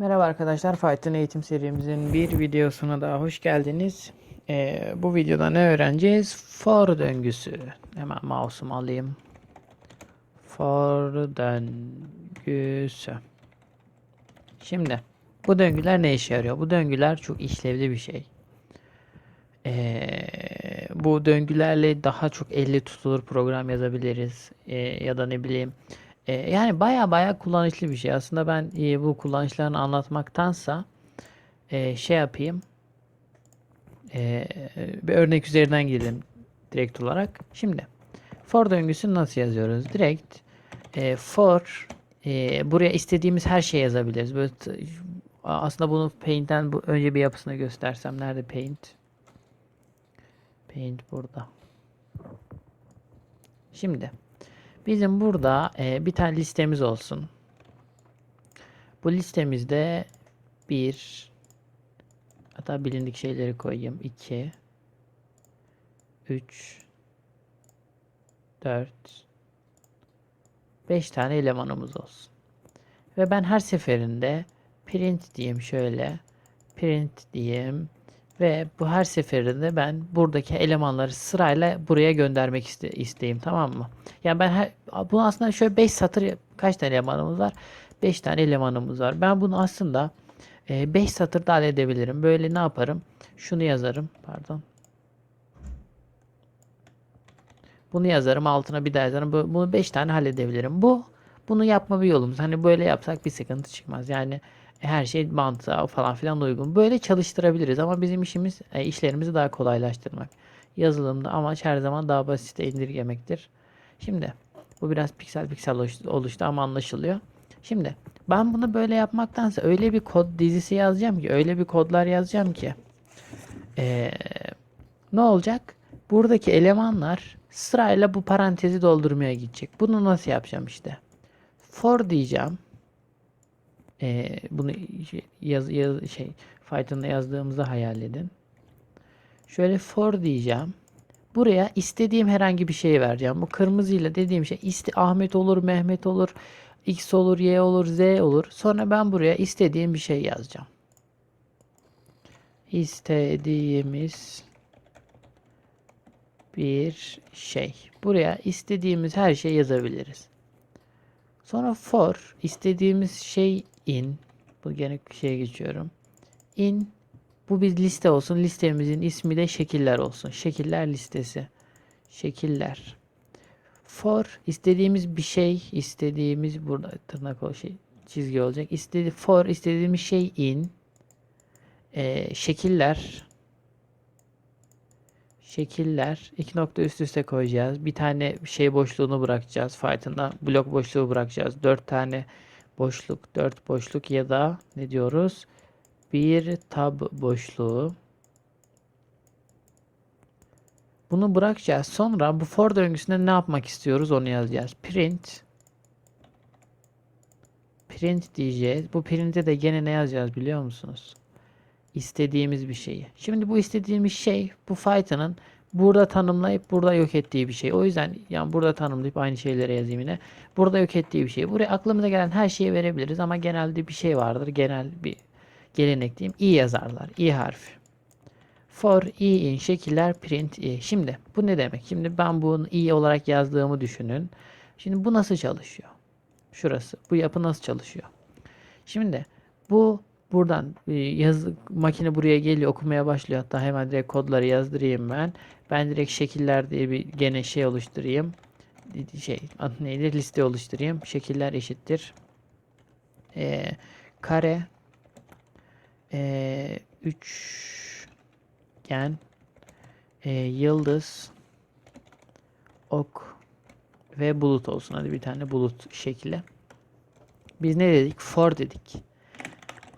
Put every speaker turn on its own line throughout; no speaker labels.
Merhaba arkadaşlar, Python eğitim serimizin bir videosuna daha hoş geldiniz. Ee, bu videoda ne öğreneceğiz? For döngüsü. Hemen mouse'umu alayım. For döngüsü. Şimdi bu döngüler ne işe yarıyor? Bu döngüler çok işlevli bir şey. Ee, bu döngülerle daha çok elle tutulur program yazabiliriz. Ee, ya da ne bileyim e, yani baya baya kullanışlı bir şey. Aslında ben e, bu kullanışlarını anlatmaktansa e, şey yapayım. E, bir örnek üzerinden gidelim direkt olarak. Şimdi for döngüsünü nasıl yazıyoruz? Direkt for buraya istediğimiz her şeyi yazabiliriz. Böyle aslında bunu Paint'ten bu, önce bir yapısını göstersem. Nerede Paint? Paint burada. Şimdi Bizim burada e, bir tane listemiz olsun. Bu listemizde bir hatta bilindik şeyleri koyayım. 2 3 4 5 tane elemanımız olsun. Ve ben her seferinde print diyeyim şöyle. Print diyeyim. Ve bu her seferinde ben buradaki elemanları sırayla buraya göndermek iste isteyeyim tamam mı? Yani ben her, bunu aslında şöyle 5 satır kaç tane elemanımız var? 5 tane elemanımız var. Ben bunu aslında 5 satırda halledebilirim. Böyle ne yaparım? Şunu yazarım. Pardon. Bunu yazarım. Altına bir daha yazarım. Bu- Bunu 5 tane halledebilirim. Bu bunu yapma bir yolumuz. Hani böyle yapsak bir sıkıntı çıkmaz. Yani her şey mantığa falan filan uygun. Böyle çalıştırabiliriz ama bizim işimiz e, işlerimizi daha kolaylaştırmak. Yazılımda amaç her zaman daha basite indirgemektir. Şimdi bu biraz piksel piksel oluş- oluştu ama anlaşılıyor. Şimdi ben bunu böyle yapmaktansa öyle bir kod dizisi yazacağım ki öyle bir kodlar yazacağım ki eee, ne olacak? Buradaki elemanlar sırayla bu parantezi doldurmaya gidecek. Bunu nasıl yapacağım işte? For diyeceğim. Ee, bunu şey- yaz, yaz, şey Python'da yazdığımızı hayal edin. Şöyle for diyeceğim. Buraya istediğim herhangi bir şey vereceğim. Bu kırmızıyla dediğim şey iste Ahmet olur, Mehmet olur, X olur, Y olur, Z olur. Sonra ben buraya istediğim bir şey yazacağım. İstediğimiz bir şey. Buraya istediğimiz her şeyi yazabiliriz. Sonra for istediğimiz şey in. Bu gene şeye geçiyorum. In bu bir liste olsun. Listemizin ismi de şekiller olsun. Şekiller listesi. Şekiller. For istediğimiz bir şey, istediğimiz burada tırnak o şey çizgi olacak. İstedi for istediğimiz şey in. Ee, şekiller. Şekiller. iki nokta üst üste koyacağız. Bir tane şey boşluğunu bırakacağız. Python'da blok boşluğu bırakacağız. Dört tane boşluk, dört boşluk ya da ne diyoruz? Bir tab boşluğu. Bunu bırakacağız. Sonra bu for döngüsünde ne yapmak istiyoruz onu yazacağız. Print print diyeceğiz. Bu print'e de gene ne yazacağız biliyor musunuz? İstediğimiz bir şeyi. Şimdi bu istediğimiz şey bu Python'ın burada tanımlayıp burada yok ettiği bir şey. O yüzden yani burada tanımlayıp aynı şeylere yazayım yine. Burada yok ettiği bir şey. Buraya aklımıza gelen her şeyi verebiliriz ama genelde bir şey vardır. Genel bir gelenek diyeyim. i yazarlar. i harfi. For i in şekiller print i. Şimdi bu ne demek? Şimdi ben bunu i olarak yazdığımı düşünün. Şimdi bu nasıl çalışıyor? Şurası. Bu yapı nasıl çalışıyor? Şimdi bu buradan e, yaz makine buraya geliyor okumaya başlıyor. Hatta hemen direkt kodları yazdırayım ben. Ben direkt şekiller diye bir gene şey oluşturayım. Şey adı neydi? Liste oluşturayım. Şekiller eşittir. Ee, kare ee, üçgen ee, yıldız ok ve bulut olsun. Hadi bir tane bulut şekli. Biz ne dedik? For dedik.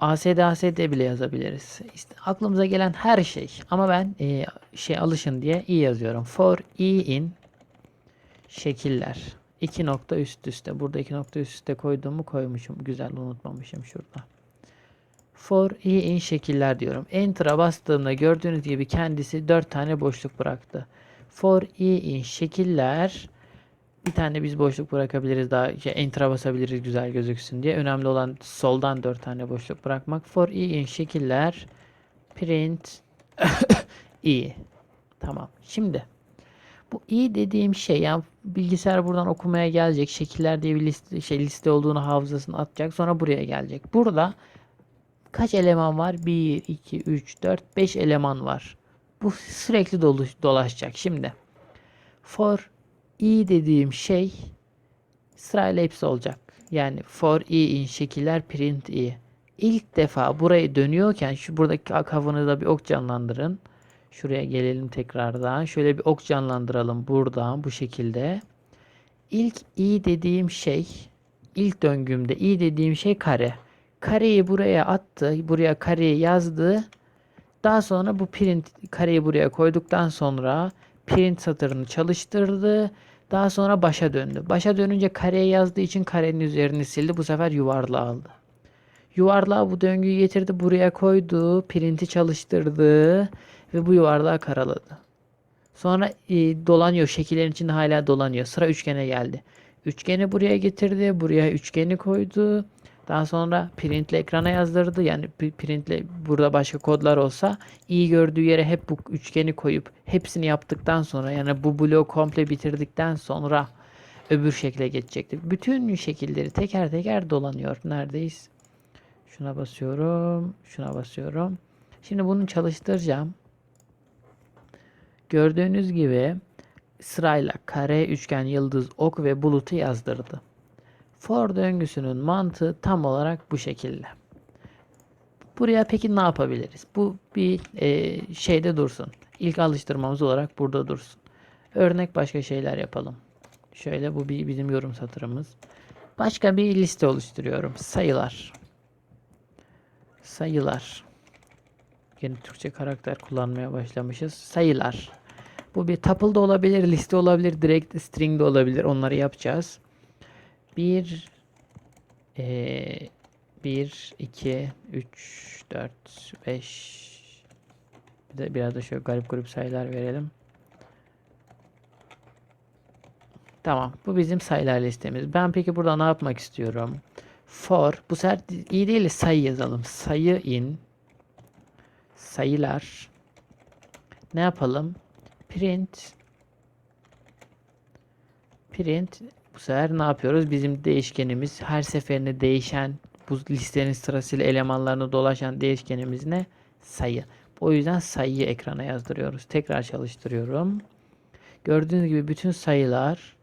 ASD ASD bile yazabiliriz. İşte aklımıza gelen her şey. Ama ben e, şey alışın diye i yazıyorum. For i in şekiller. İki nokta üst üste. Burada iki nokta üst üste koyduğumu koymuşum. Güzel unutmamışım şurada. For i in şekiller diyorum. Enter'a bastığımda gördüğünüz gibi kendisi dört tane boşluk bıraktı. For i in şekiller Bir tane biz boşluk bırakabiliriz daha şey, enter'a basabiliriz güzel gözüksün diye. Önemli olan soldan 4 tane boşluk bırakmak. For i in şekiller print i. Tamam. Şimdi bu i dediğim şey yani bilgisayar buradan okumaya gelecek. Şekiller diye bir liste, şey, liste olduğunu hafızasına atacak. Sonra buraya gelecek. Burada kaç eleman var? 1, 2, 3, 4, 5 eleman var. Bu sürekli dolu, dolaşacak. Şimdi for i dediğim şey sırayla hepsi olacak. Yani for i in şekiller print i. İlk defa burayı dönüyorken şu buradaki kafanızda bir ok canlandırın. Şuraya gelelim tekrardan. Şöyle bir ok canlandıralım buradan bu şekilde. İlk i dediğim şey ilk döngümde i dediğim şey kare. Kareyi buraya attı. Buraya kareyi yazdı. Daha sonra bu print kareyi buraya koyduktan sonra print satırını çalıştırdı. Daha sonra başa döndü. Başa dönünce kareye yazdığı için karenin üzerini sildi. Bu sefer yuvarlağı aldı. Yuvarlağı bu döngüyü getirdi buraya koydu. Print'i çalıştırdı ve bu yuvarlağı karaladı. Sonra e, dolanıyor. Şekillerin içinde hala dolanıyor. Sıra üçgene geldi. Üçgeni buraya getirdi. Buraya üçgeni koydu. Daha sonra printle ekrana yazdırdı. Yani printle burada başka kodlar olsa iyi gördüğü yere hep bu üçgeni koyup hepsini yaptıktan sonra yani bu bloğu komple bitirdikten sonra öbür şekle geçecektir. Bütün şekilleri teker teker dolanıyor. Neredeyiz? Şuna basıyorum. Şuna basıyorum. Şimdi bunu çalıştıracağım. Gördüğünüz gibi sırayla kare, üçgen, yıldız, ok ve bulutu yazdırdı. For döngüsünün mantığı tam olarak bu şekilde. Buraya peki ne yapabiliriz? Bu bir e, şeyde dursun. İlk alıştırmamız olarak burada dursun. Örnek başka şeyler yapalım. Şöyle bu bir bizim yorum satırımız. Başka bir liste oluşturuyorum. Sayılar. Sayılar. Yeni Türkçe karakter kullanmaya başlamışız. Sayılar. Bu bir tuple da olabilir, liste olabilir, direkt string de olabilir. Onları yapacağız. 1 1 2 3 4 5 bir de biraz da şöyle garip grup sayılar verelim. Tamam. Bu bizim sayılar listemiz. Ben peki burada ne yapmak istiyorum? For. Bu sefer iyi değil de sayı yazalım. Sayı in. Sayılar. Ne yapalım? Print. Print. Bu sefer ne yapıyoruz? Bizim değişkenimiz her seferinde değişen bu listenin sırasıyla elemanlarını dolaşan değişkenimiz ne? Sayı. O yüzden sayıyı ekrana yazdırıyoruz. Tekrar çalıştırıyorum. Gördüğünüz gibi bütün sayılar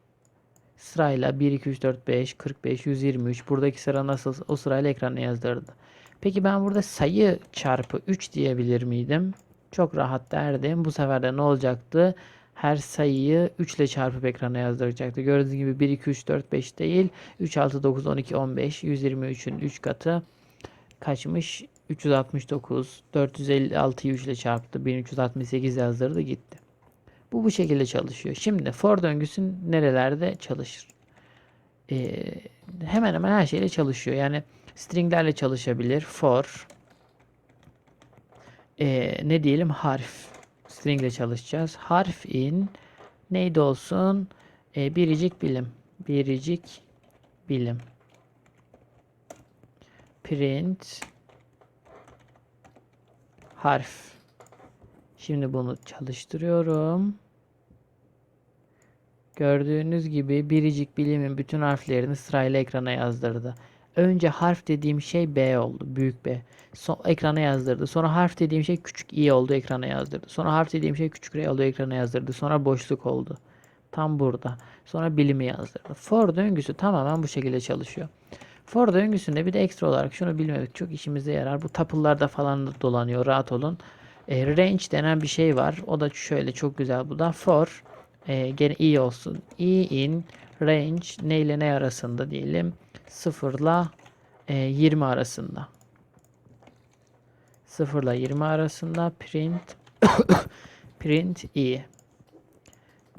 sırayla 1, 2, 3, 4, 5, 45, 123 buradaki sıra nasıl o sırayla ekrana yazdırdı. Peki ben burada sayı çarpı 3 diyebilir miydim? Çok rahat derdim. Bu sefer de ne olacaktı? Her sayıyı 3 ile çarpıp ekrana yazdıracaktı. Gördüğünüz gibi 1, 2, 3, 4, 5 değil. 3, 6, 9, 12, 15. 123'ün 3 katı kaçmış? 369. 456'yı 3 ile çarptı. 1368 yazdırdı gitti. Bu bu şekilde çalışıyor. Şimdi for döngüsü nerelerde çalışır? Ee, hemen hemen her şeyle çalışıyor. Yani stringlerle çalışabilir. For ee, ne diyelim harf string ile çalışacağız. Harf in neydi olsun? Ee, biricik bilim. Biricik bilim. Print harf. Şimdi bunu çalıştırıyorum. Gördüğünüz gibi biricik bilimin bütün harflerini sırayla ekrana yazdırdı. Önce harf dediğim şey B oldu. Büyük B. Son, ekrana yazdırdı. Sonra harf dediğim şey küçük i oldu. Ekrana yazdırdı. Sonra harf dediğim şey küçük r oldu. Ekrana yazdırdı. Sonra boşluk oldu. Tam burada. Sonra bilimi yazdırdı. For döngüsü tamamen bu şekilde çalışıyor. For döngüsünde bir de ekstra olarak şunu bilmemek çok işimize yarar. Bu tapıllarda falan da dolanıyor. Rahat olun. E, range denen bir şey var. O da şöyle çok güzel bu da. For e, gene i olsun. i in range ne ile ne arasında diyelim. 0 ile e, 20 arasında. 0 ile 20 arasında print print i.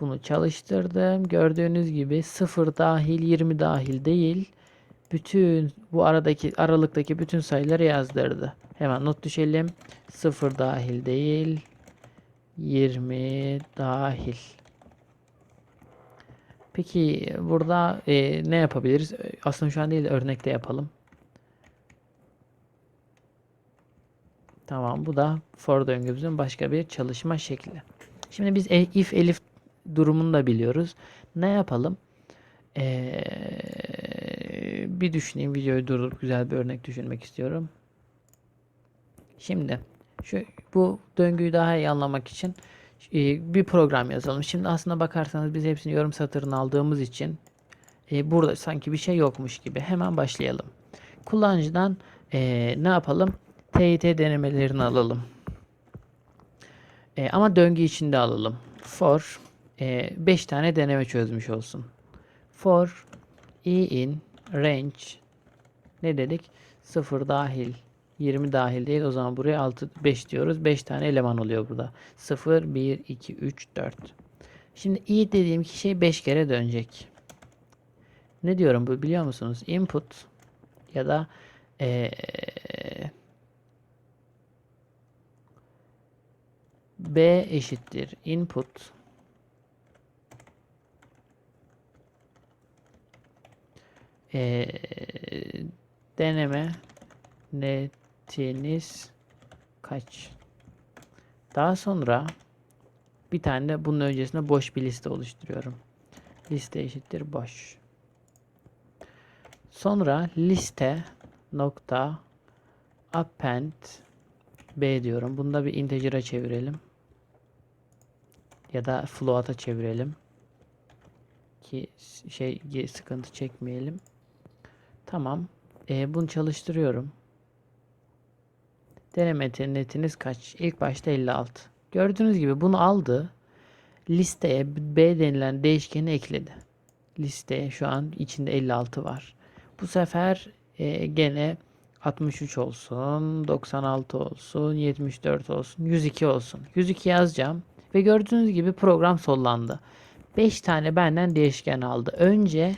Bunu çalıştırdım. Gördüğünüz gibi 0 dahil 20 dahil değil. Bütün bu aradaki aralıktaki bütün sayıları yazdırdı. Hemen not düşelim. 0 dahil değil. 20 dahil. Peki burada e, ne yapabiliriz? E, Aslında şu an değil de örnekte yapalım. Tamam bu da for döngümüzün başka bir çalışma şekli. Şimdi biz e- if elif durumunu da biliyoruz. Ne yapalım? Ee, bir düşüneyim videoyu durdurup güzel bir örnek düşünmek istiyorum. Şimdi şu bu döngüyü daha iyi anlamak için bir program yazalım. Şimdi aslında bakarsanız biz hepsini yorum satırına aldığımız için e, burada sanki bir şey yokmuş gibi. Hemen başlayalım. Kullanıcıdan e, ne yapalım? TYT denemelerini alalım. E, ama döngü içinde alalım. For 5 tane deneme çözmüş olsun. For i in range ne dedik? 0 dahil 20 dahil değil. O zaman buraya 6 5 diyoruz. 5 tane eleman oluyor burada. 0 1 2 3 4. Şimdi i dediğim ki şey 5 kere dönecek. Ne diyorum bu biliyor musunuz? Input ya da ee, B eşittir input ee, deneme netiniz kaç? Daha sonra bir tane de bunun öncesinde boş bir liste oluşturuyorum. Liste eşittir boş. Sonra liste nokta append b diyorum. Bunu da bir integer'a çevirelim. Ya da float'a çevirelim. Ki şey sıkıntı çekmeyelim. Tamam. E, bunu çalıştırıyorum. Deneme netiniz kaç? İlk başta 56. Gördüğünüz gibi bunu aldı. Listeye B denilen değişkeni ekledi. Listeye şu an içinde 56 var. Bu sefer e, gene 63 olsun, 96 olsun, 74 olsun, 102 olsun. 102 yazacağım ve gördüğünüz gibi program sollandı. 5 tane benden değişken aldı. Önce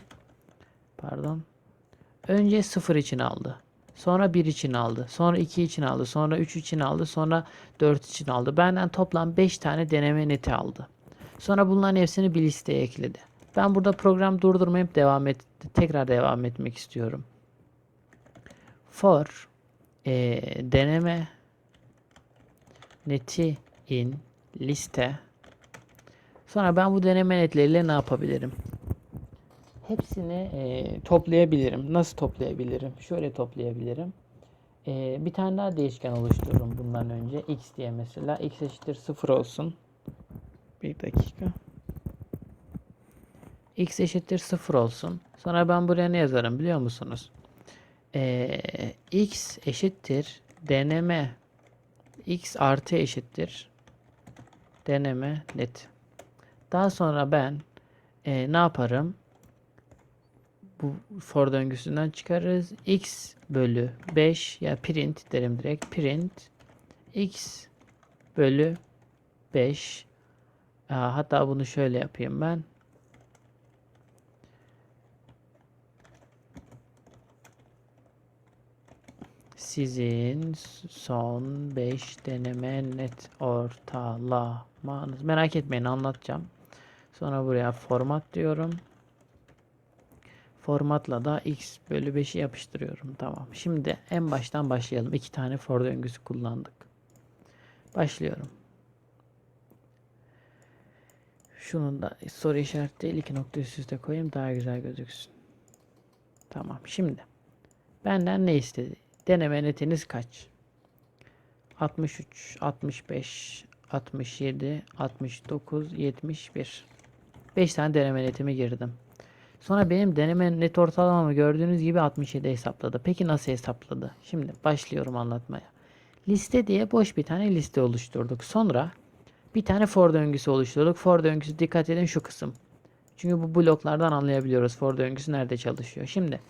pardon. Önce 0 için aldı. Sonra 1 için aldı. Sonra 2 için aldı. Sonra 3 için aldı. Sonra 4 için aldı. Benden toplam 5 tane deneme neti aldı. Sonra bunların hepsini bir listeye ekledi. Ben burada program durdurmayıp devam et, tekrar devam etmek istiyorum. For e, deneme neti in liste Sonra ben bu deneme netleriyle ne yapabilirim? Hepsini e, toplayabilirim. Nasıl toplayabilirim? Şöyle toplayabilirim. E, bir tane daha değişken oluştururum bundan önce. X diye mesela. X eşittir 0 olsun. Bir dakika. X eşittir 0 olsun. Sonra ben buraya ne yazarım biliyor musunuz? E, X eşittir deneme X artı eşittir deneme net. Daha sonra ben e, ne yaparım? Bu for döngüsünden çıkarırız. x bölü 5 ya print derim direkt. Print x bölü 5 hatta bunu şöyle yapayım ben. Sizin son 5 deneme net ortalamanız. Merak etmeyin anlatacağım. Sonra buraya format diyorum. Formatla da x bölü 5'i yapıştırıyorum. Tamam. Şimdi en baştan başlayalım. İki tane for döngüsü kullandık. Başlıyorum. Şunun da soru işareti değil. iki nokta üst üste koyayım. Daha güzel gözüksün. Tamam. Şimdi benden ne istedi? Deneme netiniz kaç? 63, 65, 67, 69, 71. 5 tane deneme netimi girdim. Sonra benim deneme net ortalamamı gördüğünüz gibi 67 hesapladı. Peki nasıl hesapladı? Şimdi başlıyorum anlatmaya. Liste diye boş bir tane liste oluşturduk. Sonra bir tane for döngüsü oluşturduk. For döngüsü dikkat edin şu kısım. Çünkü bu bloklardan anlayabiliyoruz for döngüsü nerede çalışıyor. Şimdi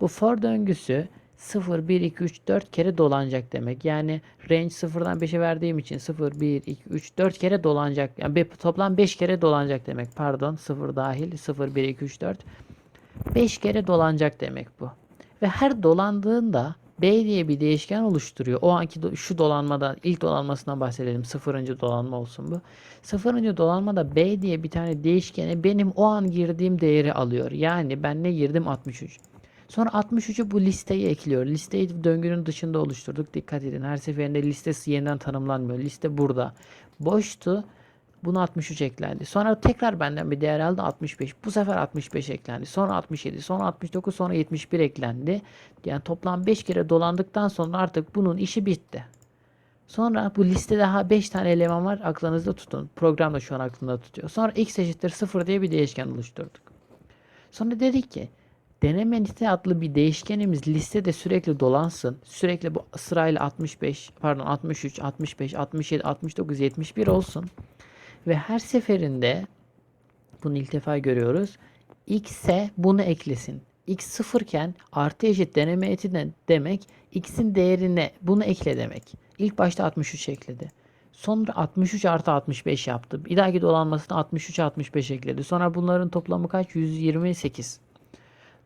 bu for döngüsü 0, 1, 2, 3, 4 kere dolanacak demek. Yani range 0'dan 5'e verdiğim için 0, 1, 2, 3, 4 kere dolanacak. Yani toplam 5 kere dolanacak demek. Pardon 0 dahil 0, 1, 2, 3, 4. 5 kere dolanacak demek bu. Ve her dolandığında B diye bir değişken oluşturuyor. O anki do- şu dolanmada ilk dolanmasından bahsedelim. Sıfırıncı dolanma olsun bu. Sıfırıncı dolanmada B diye bir tane değişkene benim o an girdiğim değeri alıyor. Yani ben ne girdim? 63. Sonra 63'ü bu listeye ekliyor. Listeyi döngünün dışında oluşturduk. Dikkat edin. Her seferinde listesi yeniden tanımlanmıyor. Liste burada. Boştu. Buna 63 eklendi. Sonra tekrar benden bir değer aldı 65. Bu sefer 65 eklendi. Sonra 67, sonra 69, sonra 71 eklendi. Yani toplam 5 kere dolandıktan sonra artık bunun işi bitti. Sonra bu listede daha 5 tane eleman var. Aklınızda tutun. Program da şu an aklında tutuyor. Sonra x eşittir 0 diye bir değişken oluşturduk. Sonra dedik ki deneme liste adlı bir değişkenimiz listede sürekli dolansın. Sürekli bu sırayla 65, pardon 63, 65, 67, 69, 71 olsun. Ve her seferinde bunu ilk defa görüyoruz. X'e bunu eklesin. X sıfırken artı eşit deneme eti de demek x'in değerine bunu ekle demek. İlk başta 63 ekledi. Sonra 63 artı 65 yaptı. Bir dahaki dolanmasına 63 65 ekledi. Sonra bunların toplamı kaç? 128.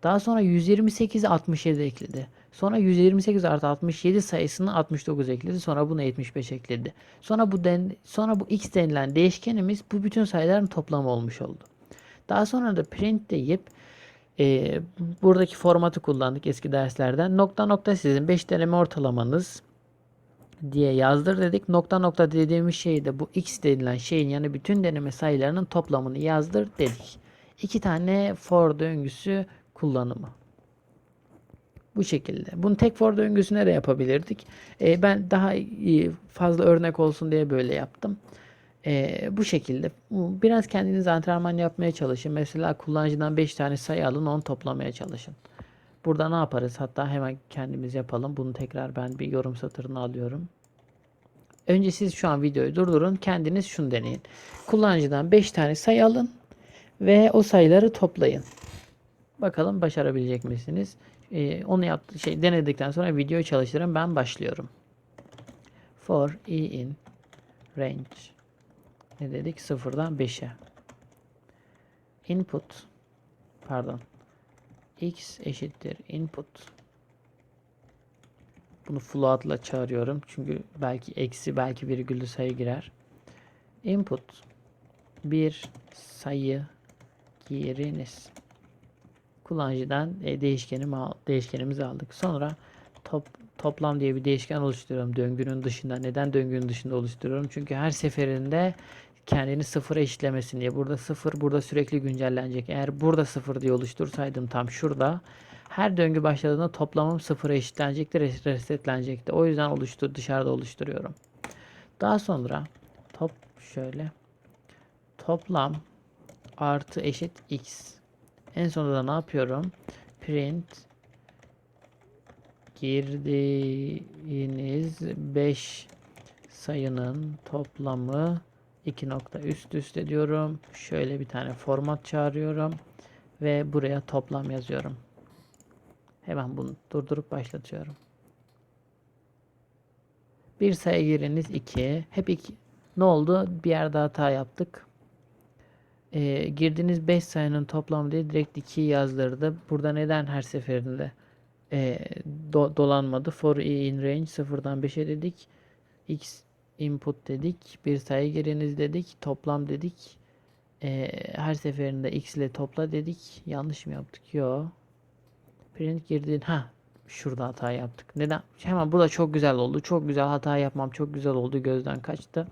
Daha sonra 128'i 67 ekledi. Sonra 128 artı 67 sayısını 69 ekledi. Sonra buna 75 ekledi. Sonra bu den, sonra bu x denilen değişkenimiz bu bütün sayıların toplamı olmuş oldu. Daha sonra da print deyip e, buradaki formatı kullandık eski derslerden. Nokta nokta sizin 5 deneme ortalamanız diye yazdır dedik. Nokta nokta dediğimiz şey de bu x denilen şeyin yani bütün deneme sayılarının toplamını yazdır dedik. İki tane for döngüsü kullanımı. Bu şekilde. Bunu tek for döngüsüne de yapabilirdik. E, ben daha iyi, fazla örnek olsun diye böyle yaptım. E, bu şekilde. Biraz kendiniz antrenman yapmaya çalışın. Mesela kullanıcıdan 5 tane sayı alın, onu toplamaya çalışın. Burada ne yaparız? Hatta hemen kendimiz yapalım. Bunu tekrar ben bir yorum satırına alıyorum. Önce siz şu an videoyu durdurun. Kendiniz şunu deneyin. Kullanıcıdan 5 tane sayı alın ve o sayıları toplayın. Bakalım başarabilecek misiniz? Ee, onu yaptı şey denedikten sonra videoyu çalıştırın. Ben başlıyorum. For i in range ne dedik? Sıfırdan 5'e. Input pardon. x eşittir input. Bunu float'la çağırıyorum. Çünkü belki eksi belki virgüllü sayı girer. Input bir sayı giriniz kullanıcıdan e, değişkenimi al, değişkenimizi aldık. Sonra top, toplam diye bir değişken oluşturuyorum döngünün dışında. Neden döngünün dışında oluşturuyorum? Çünkü her seferinde kendini sıfıra eşitlemesin diye. Burada sıfır burada sürekli güncellenecek. Eğer burada sıfır diye oluştursaydım tam şurada her döngü başladığında toplamım sıfıra eşitlenecekti, res- resetlenecekti. O yüzden oluştur dışarıda oluşturuyorum. Daha sonra top şöyle toplam artı eşit x en sonunda da ne yapıyorum? Print girdiğiniz 5 sayının toplamı 2 nokta üst üste diyorum. Şöyle bir tane format çağırıyorum ve buraya toplam yazıyorum. Hemen bunu durdurup başlatıyorum. Bir sayı giriniz 2. Hep 2. Ne oldu? Bir yerde hata yaptık e, girdiğiniz 5 sayının toplamı diye direkt 2'yi yazdırdı. Burada neden her seferinde e, do- dolanmadı? For i in range 0'dan 5'e dedik. x input dedik. Bir sayı giriniz dedik. Toplam dedik. E, her seferinde x ile topla dedik. Yanlış mı yaptık? Yo. Print girdiğin ha şurada hata yaptık. Neden? Hemen burada çok güzel oldu. Çok güzel hata yapmam çok güzel oldu. Gözden kaçtı.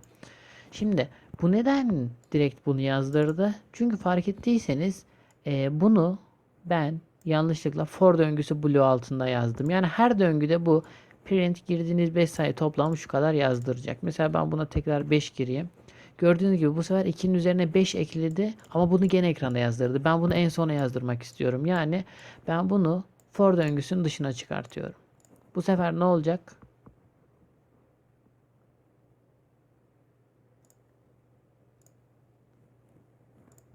Şimdi bu neden direkt bunu yazdırdı? Çünkü fark ettiyseniz e, bunu ben yanlışlıkla for döngüsü bloğu altında yazdım. Yani her döngüde bu print girdiğiniz 5 sayı toplamı şu kadar yazdıracak. Mesela ben buna tekrar 5 gireyim. Gördüğünüz gibi bu sefer 2'nin üzerine 5 ekledi ama bunu gene ekranda yazdırdı. Ben bunu en sona yazdırmak istiyorum. Yani ben bunu for döngüsünün dışına çıkartıyorum. Bu sefer ne olacak?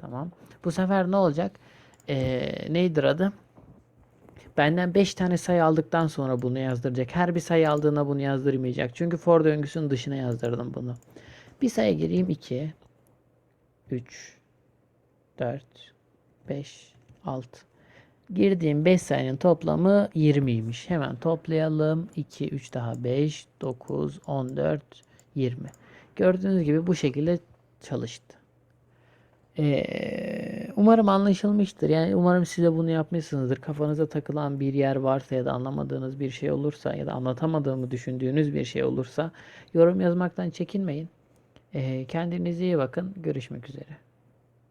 Tamam. Bu sefer ne olacak? Ee, neydir adı? Benden 5 tane sayı aldıktan sonra bunu yazdıracak. Her bir sayı aldığına bunu yazdırmayacak. Çünkü for döngüsünün dışına yazdırdım bunu. Bir sayı gireyim 2 3 4 5 6 Girdiğim 5 sayının toplamı 20'ymiş. Hemen toplayalım. 2, 3 daha 5, 9, 14, 20. Gördüğünüz gibi bu şekilde çalıştı. Umarım anlaşılmıştır. Yani umarım siz de bunu yapmışsınızdır. Kafanıza takılan bir yer varsa ya da anlamadığınız bir şey olursa ya da anlatamadığımı düşündüğünüz bir şey olursa yorum yazmaktan çekinmeyin. Ee, kendinize iyi bakın. Görüşmek üzere.